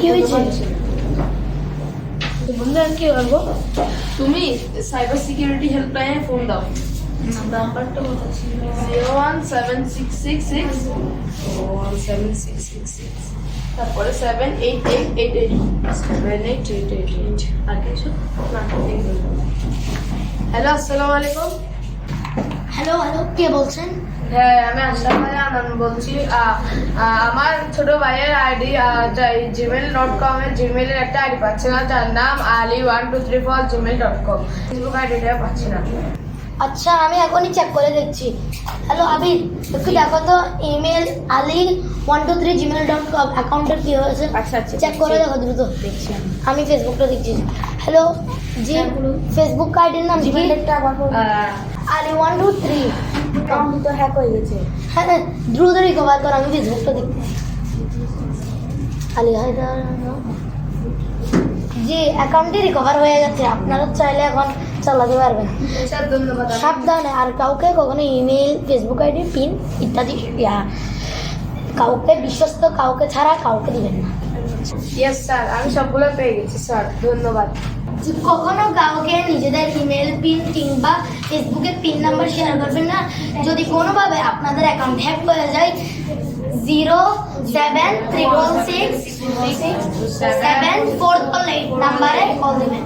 কি হয়েছে বন্ধু আমি কি করব তুমি সাইবার সিকিউরিটি হেল্পলাইনে ফোন দাও নাম্বারটা কথা ছিল zero one seven six six six seven six six six তারপরে seven eight eight eight eight seven eight eight eight eight আর কিছু হ্যালো আসসালামু আলাইকুম হ্যালো হ্যালো কে বলছেন হ্যাঁ আমি আশরাফ ভাই আনন্দ বলছি। আমার ছোট ভাইয়ের আইডি জিমেল ডট কম এর জিমেলের একটা আইডি পাচ্ছে না যার নাম Ali one two three four Gmail dot com Facebook আইডিটা পাচ্ছি না। আচ্ছা আমি এখনই চেক করে দেখছি। হ্যালো আবির একটু দেখো তো email Ali one two three Gmail dot com অ্যাকাউন্টের কী হয়েছে? আচ্ছা আচ্ছা চেক করে দেখো দ্রুত। দেখছি আমি ফেসবুকটা দেখছি। হ্যালো জি হ্যাঁ। ফেসবুক আইডির নাম Ali one two three account তো হ্যাক হয়ে গেছে। হ্যাঁ হ্যাঁ, দ্রুত রিকভার কর আমি ফেসবুকটা দেখছি আলি হায়দার জি অ্যাকাউন্টটি রিকভার হয়ে গেছে আপনারা চাইলে এখন চালাতে পারবেন। সাবধানে আর কাউকে কখনো ইমেল ফেসবুক আইডি পিন ইত্যাদি কাউকে বিশ্বস্ত কাউকে ছাড়া কাউকে দিবেন না। ইয়েস স্যার আমি সবগুলো পেয়ে গেছি স্যার ধন্যবাদ। কখনো কাউকে নিজেদের ইমেল পিন কিংবা ফেসবুকে পিন নাম্বার শেয়ার করবেন না। যদি কোনোভাবে আপনাদের অ্যাকাউন্ট হ্যাক হয়ে যায় zero seven triple six seven four নাম্বারে কল দেবেন।